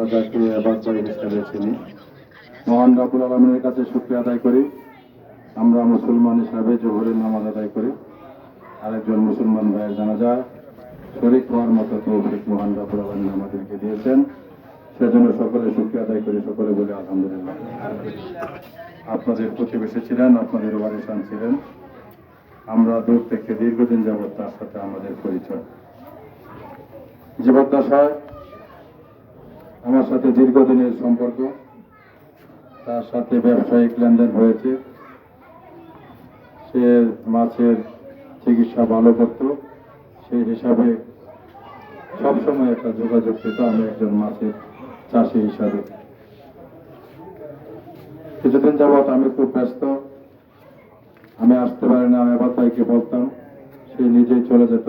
আবাদ বাড়ি হিসাবে চিনি মহান রাবুল আলমের কাছে শুক্রিয়া আদায় করি। আমরা মুসলমান হিসাবে জোহরের নামাজ আদায় করি। আরেকজন মুসলমান ভাইয়ের জানা যায় শরিক হওয়ার মতো তৌফিক মহান রাবুল আলমিন আমাদেরকে দিয়েছেন। সেজন্য সকলে শুক্রিয়া আদায় করি, সকলে বলে আলহামদুলিল্লাহ। আপনাদের প্রতিবেশী ছিলেন, আপনাদের ওয়ারিসান ছিলেন। আমরা দূর থেকে দীর্ঘদিন যাবৎ তার সাথে আমাদের পরিচয়। জীবদ্দশায় আমার সাথে দীর্ঘদিনের সম্পর্ক, তার সাথে ব্যবসায়িক লেনদেন হয়েছে। সে মাছের চিকিৎসা ভালো করত। সেই হিসাবে সবসময় একটা যোগাযোগ পেত আমি একজন মাছের চাষি হিসাবে। কিছুদিন যাবৎ আমি খুব ব্যস্ত। আমি আসতে পারি না, আমি আবার তাইকে বলতাম। সে নিজেই চলে যেত।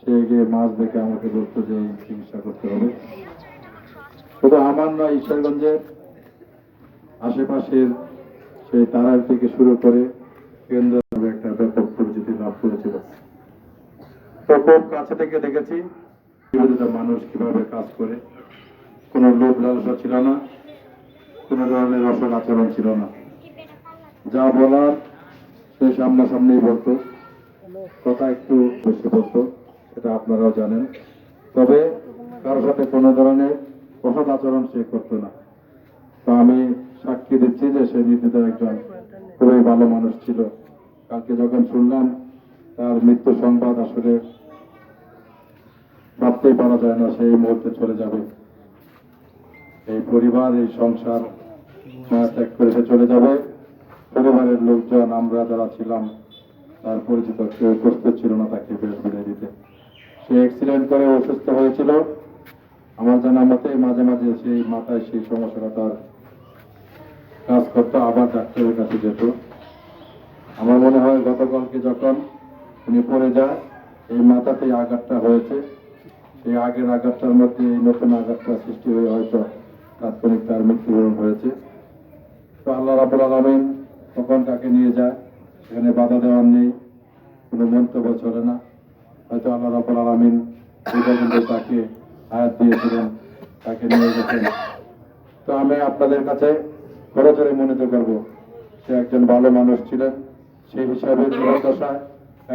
সে গিয়ে মাছ দেখে আমাকে বলতো যে চিকিৎসা করতে হবে। শুধু আমার নয়, ঈশ্বরগঞ্জের আশেপাশের সেই তারার থেকে শুরু করে কেন্দ্র একটা ব্যাপক পরিচিতি লাভ করেছিল। খুব কাছে থেকে দেখেছি মানুষ কীভাবে কাজ করে। কোনো লোভ লালসা ছিল না, কোনো ধরনের রসক আচরণ ছিল না। যা বলার সে সামনাসামনি বলতো। কথা একটু বেশি বলতো, সেটা আপনারাও জানেন। তবে কারোর সাথে কোনো ধরনের অসৎ আচরণ সে করতো না। তো আমি সাক্ষী দিচ্ছি যে সে নির্দিত একজন খুবই ভালো মানুষ ছিল। কালকে যখন শুনলাম, তার মৃত্যু সংবাদ আসলে ভাবতেই পারা যায় না সেই মুহূর্তে চলে যাবে। এই পরিবার, এই সংসার ত্যাগ করে সে চলে যাবে। পরিবারের লোকজন, আমরা যারা ছিলাম, তার পরিচিত কেউ প্রস্তুত ছিল না তাকে বেশ বিদায় দিতে। সে অ্যাক্সিডেন্ট করে অসুস্থ হয়েছিল। আমার জানা মতে মাঝে মাঝে সেই মাথায় সেই সমস্যাটা তার কাজ করতো, আবার ডাক্তারের কাছে যেত। আমার মনে হয় গতকালকে যখন উনি পড়ে যায়, এই মাথাতে আঘাতটা হয়েছে। এই আগের আঘাতটার মধ্যে এই নতুন আঘাতটা সৃষ্টি হয়ে হয়তো তাৎক্ষণিক তার মৃত্যুবরণ হয়েছে। তো আল্লাহ রাবুল আলমিন তখন তাকে নিয়ে যায়, সেখানে বাধা দেওয়ার নেই, কোনো মন্তব্য চলে না। হয়তো আল্লাহ রাবুল আলমিন তাকে আয়াত দিয়েছিলেন, তাকে নিয়ে গেছেন। তো আমি আপনাদের কাছে খরচরে মনে করব। সে একজন ভালো মানুষ ছিলেন সেই হিসাবে জীবনদশায়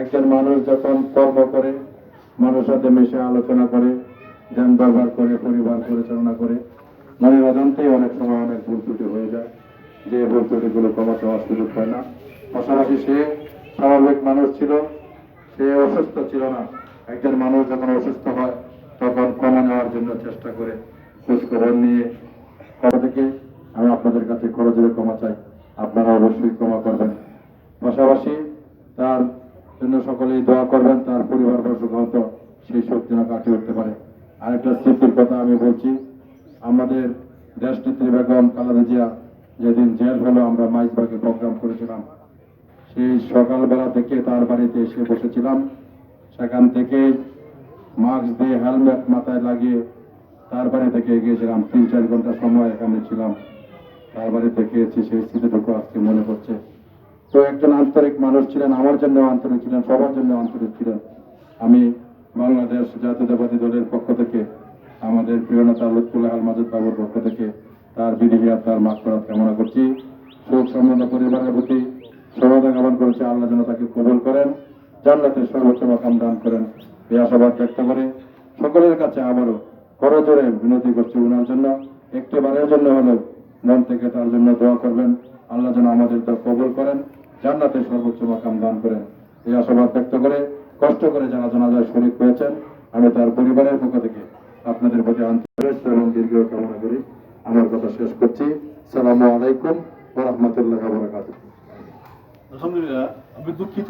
একজন মানুষ যখন কর্ম করে, মানুষের সাথে মিশে আলোচনা করে, ধ্যান ব্যবহার করে, পরিবার পরিচালনা করে মানে অজান্তেই অনেক সময় অনেক ভুল ত্রুটি হয়ে যায়। যে ভুল ত্রুটিগুলো কমাতে হওয়ার সুযোগ হয় না। পাশাপাশি সে স্বাভাবিক মানুষ ছিল, সে অসুস্থ ছিল না। একজন মানুষ যখন অসুস্থ হয় তখন কমা নেওয়ার জন্য চেষ্টা করে খোঁজ খবর নিয়ে কবে থেকে আমি আপনাদের কাছে খরচের ক্ষমা চাই। আপনারা অবশ্যই ক্ষমা করবেন। পাশাপাশি তার জন্য সকলেই দোয়া করবেন, তার পরিবার বর্ষক হয়তো সেই শক্তি না কাটিয়ে উঠতে পারে। আরেকটা স্মৃতির কথা আমি বলছি, আমাদের দেশনেত্রী বেগম খালেদা জিয়া যেদিন জেল হলো, আমরা মাইজবাগে প্রোগ্রাম করেছিলাম। সেই সকালবেলা থেকে তার বাড়িতে এসে বসেছিলাম। সেখান থেকে মাস্ক দিয়ে হেলমেট মাথায় লাগিয়ে তার বাড়ি থেকে গিয়েছিলাম তিন, চার ঘণ্টা সময় এখানে ছিলাম। তার বাড়ি থেকে এসেছি সেই স্মৃতিটুকু আজকে মনে পড়ছে। তো একজন আন্তরিক মানুষ ছিলেন, আমার জন্য আন্তরিক ছিলেন, সবার জন্য আন্তরিক ছিলেন। আমি বাংলাদেশ জাতীয়তাবাদী দলের পক্ষ থেকে, আমাদের প্রিয় নেতা লুৎফুল্লাহ আল মাজুদ বাবুর পক্ষ থেকে তার বিধিবিয়া তার মাকড়াত কামনা করছি। শোক সম্বন্ধ পরিবারের প্রতি সমাধান কামনা করেছে। আল্লাহ যেন তাকে কবুল করেন, জান্নাতের সর্বোচ্চ মাকাম দান করেন। এই আশাবাদ ব্যক্ত করে সকলের কাছে আবারও করজোরে বিনতি করছি ওনার জন্য। একটি বারের জন্য হলেও মন থেকে তার জন্য দোয়া করবেন। আল্লাহ যেন আমাদের দোয়া কবুল করেন জান্নাতের সর্বোচ্চ মাকাম দান করেন। এই আশাবাদ ব্যক্ত করে কষ্ট করে যারা জানাজায় শরীর হয়েছেন, আমি তার পরিবারের পক্ষ থেকে আপনাদের প্রতি আন্তরিক এবং দীর্ঘ কামনা করি। আমার কথা শেষ করছি। সালামু আলাইকুম ওয়া রাহমাতুল্লাহি ওয়া আলহামদুলিল্লাহ, আমি দুঃখিত